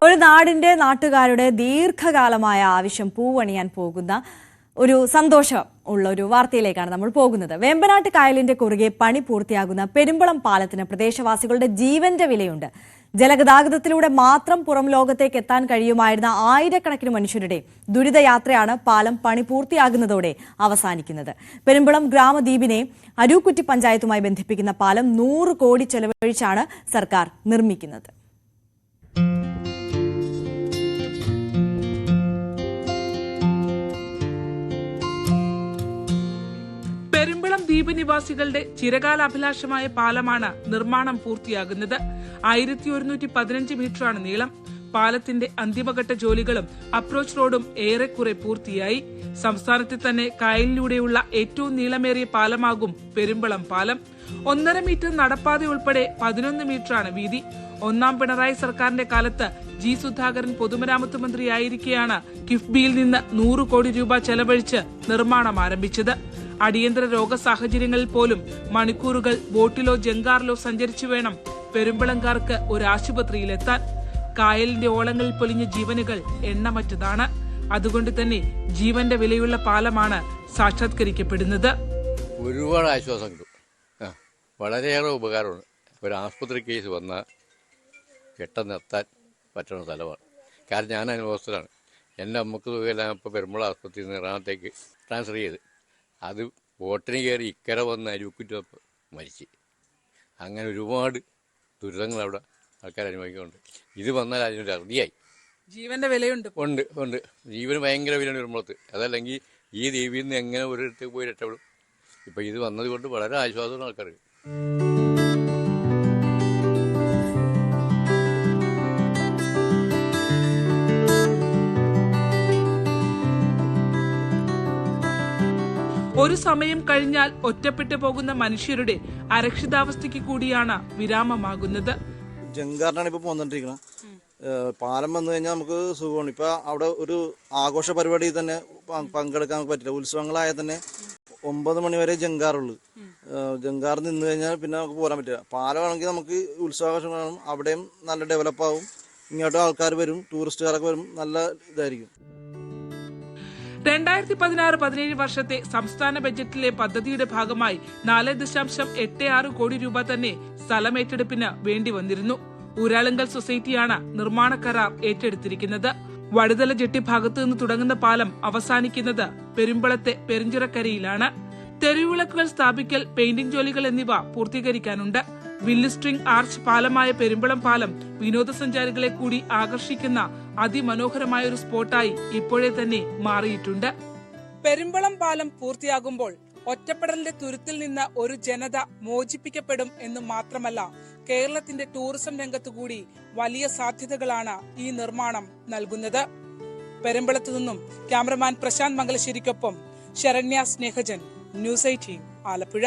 ഒരു നാടിന്റെ നാട്ടുകാരുടെ ദീർഘകാലമായ ആവശ്യം പൂവണിയാൻ പോകുന്ന ഒരു സന്തോഷം ഉള്ള ഒരു വാർത്തയിലേക്കാണ് നമ്മൾ പോകുന്നത്. വേമ്പനാട്ട് കായലിന്റെ കുറുകെ പണി പൂർത്തിയാകുന്ന പെരുമ്പളം പാലത്തിന് പ്രദേശവാസികളുടെ ജീവന്റെ വിലയുണ്ട്. ജലഗതാഗതത്തിലൂടെ മാത്രം പുറം ലോകത്തേക്ക് എത്താൻ കഴിയുമായിരുന്ന ആയിരക്കണക്കിന് മനുഷ്യരുടെ ദുരിതയാത്രയാണ് പാലം പണി പൂർത്തിയാകുന്നതോടെ അവസാനിക്കുന്നത്. പെരുമ്പളം ഗ്രാമദ്വീപിനെ അരൂക്കുറ്റി പഞ്ചായത്തുമായി ബന്ധിപ്പിക്കുന്ന പാലം നൂറ് കോടി ചെലവഴിച്ചാണ് സർക്കാർ നിർമ്മിക്കുന്നത്. നിവാസികളുടെ ചിരകാല അഭിലാഷമായ പാലമാണ് നിർമ്മാണം പൂർത്തിയാകുന്നത്. ആയിരത്തി ഒരുന്നൂറ്റി പതിനഞ്ച് മീറ്ററാണ് നീളം. പാലത്തിന്റെ അന്തിമഘട്ട ജോലികളും അപ്രോച്ച് റോഡും ഏറെക്കുറെ പൂർത്തിയായി. സംസ്ഥാനത്തെ തന്നെ കായലിലൂടെയുള്ള ഏറ്റവും നീളമേറിയ പാലമാകും പെരുമ്പളം പാലം. ഒന്നര മീറ്റർ നടപ്പാത ഉൾപ്പെടെ പതിനൊന്ന് മീറ്ററാണ് വീതി. ഒന്നാം പിണറായി സർക്കാരിന്റെ കാലത്ത് ജി സുധാകരൻ പൊതുമരാമത്ത് മന്ത്രിയായിരിക്കെയാണ് കിഫ്ബിയിൽ നിന്ന് നൂറ് കോടി രൂപ ചെലവഴിച്ച് നിർമ്മാണം ആരംഭിച്ചത്. അടിയന്തര രോഗ സാഹചര്യങ്ങളിൽ പോലും മണിക്കൂറുകൾ ബോട്ടിലോ ജങ്കാറിലോ സഞ്ചരിച്ചു വേണം പെരുമ്പളങ്കാർക്ക് ഒരു ആശുപത്രിയിലെത്താൻ. കായലിന്റെ ഓളങ്ങളിൽ പൊലിഞ്ഞ ജീവനുകൾ എണ്ണമറ്റതാണ്. അതുകൊണ്ട് തന്നെ ജീവന്റെ വിലയുള്ള പാലമാണ് സാക്ഷാത്കരിക്കപ്പെടുന്നത്. ഒരുപാട് ആശ്വാസം കിട്ടും വളരെയേറെ ഉപകാരമാണ് ഒരു ആസ്പത്രി കേസ് വന്നാൽ പെട്ടെന്ന് എത്താൻ പറ്റുന്ന സ്ഥലമാണ്. കാരണം ഞാൻ അനുഭവസ്ഥനാണ് എന്റെ അമ്മയ്ക്ക് സുഖമില്ല ഇപ്പോൾ പെരുമ്പള ആസ്പത്രിയിൽ നിന്ന് എറണാകുളത്തേക്ക് ട്രാൻസ്ഫർ ചെയ്ത് അത് ബോട്ടിന് കയറി ഇക്കര വന്ന് അരുക്കുറ്റപ്പ് മരിച്ച്. അങ്ങനെ ഒരുപാട് ദുരിതങ്ങൾ അവിടെ ആൾക്കാർ അനുഭവിക്കുന്നുണ്ട്. ഇത് വന്നാൽ അതിനൊരു അറുതിയായി ജീവന്റെ വിലയുണ്ട്. ഉണ്ട് ഉണ്ട്. ജീവന് ഭയങ്കര വിലയാണ് വരുമ്പോഴത്ത് അതല്ലെങ്കിൽ ഈ ദ്വീപിൽ നിന്ന് എങ്ങനെ ഒരിടത്തേക്ക് പോയി രക്ഷപ്പെടും? ഇപ്പം ഇത് വന്നത് കൊണ്ട് വളരെ ആശ്വാസമാണ് ആൾക്കാർക്ക്. ഒരു സമയം കഴിഞ്ഞാൽ ഒറ്റപ്പെട്ടു പോകുന്ന മനുഷ്യരുടെ അരക്ഷിതാവസ്ഥയ്ക്ക് കൂടിയാണ് വിരാമമാകുന്നത്. ജങ്കാറിനാണ് ഇപ്പോൾ പോന്നിട്ടിരിക്കുന്നത് പാലം വന്നു കഴിഞ്ഞാൽ നമുക്ക് സുഖമാണ്. ഇപ്പൊ അവിടെ ഒരു ആഘോഷ പരിപാടി തന്നെ പങ്കെടുക്കാൻ പറ്റില്ല. ഉത്സവങ്ങളായ തന്നെ ഒമ്പത് മണി വരെ ജങ്കാർ നിന്ന് കഴിഞ്ഞാൽ പിന്നെ നമുക്ക് പോരാൻ പറ്റില്ല. പാലമാണെങ്കിൽ നമുക്ക് ഉത്സവാഘോഷം കാണും അവിടെയും നല്ല ഡെവലപ്പ് ആവും. ഇങ്ങോട്ടും ആൾക്കാർ വരും ടൂറിസ്റ്റുകാരൊക്കെ വരും നല്ല ഇതായിരിക്കും. രണ്ടായിരത്തി പതിനാറ് പതിനേഴ് വർഷത്തെ സംസ്ഥാന ബജറ്റിലെ പദ്ധതിയുടെ ഭാഗമായി നാല് ദശാംശം എട്ട് ആറ് കോടി രൂപ തന്നെ സ്ഥലമേറ്റെടുപ്പിന് വേണ്ടി വന്നിരുന്നു ഊരാളുങ്കൽ സൊസൈറ്റിയാണ് നിർമ്മാണ കരാർ ഏറ്റെടുത്തിരിക്കുന്നത്. വടുതല ജെട്ടി ഭാഗത്തു നിന്ന് തുടങ്ങുന്ന പാലം അവസാനിക്കുന്നത് പെരുമ്പളത്തെ പെരിഞ്ചിറക്കരയിലാണ്. തെരുവിളക്കുകൾ സ്ഥാപിക്കൽ പെയിന്റിംഗ് ജോലികൾ എന്നിവ പൂർത്തീകരിക്കാനുണ്ട്. വില്ല് സ്ട്രിംഗ് ആർച്ച് പാലമായ പെരുമ്പളം പാലം വിനോദസഞ്ചാരികളെ കൂടി ആകർഷിക്കുന്ന അതിമനോഹരമായ ഒരു സ്പോട്ടായി ഇപ്പോഴേ തന്നെ മാറിയിട്ടുണ്ട്. പെരുമ്പളം പാലം പൂർത്തിയാകുമ്പോൾ ഒറ്റപ്പെടലിന്റെ തുരുത്തിൽ നിന്ന് ഒരു ജനത മോചിപ്പിക്കപ്പെടും എന്ന് മാത്രമല്ല കേരളത്തിന്റെ ടൂറിസം രംഗത്തുകൂടി വലിയ സാധ്യതകളാണ് ഈ നിർമ്മാണം നൽകുന്നത്. പെരുമ്പളത്തു നിന്നും ക്യാമറമാൻ പ്രശാന്ത് മംഗലശ്ശേരിക്കൊപ്പം ശരണ്യ സ്നേഹജൻ ന്യൂസ് എയ്റ്റീൻ ആലപ്പുഴ.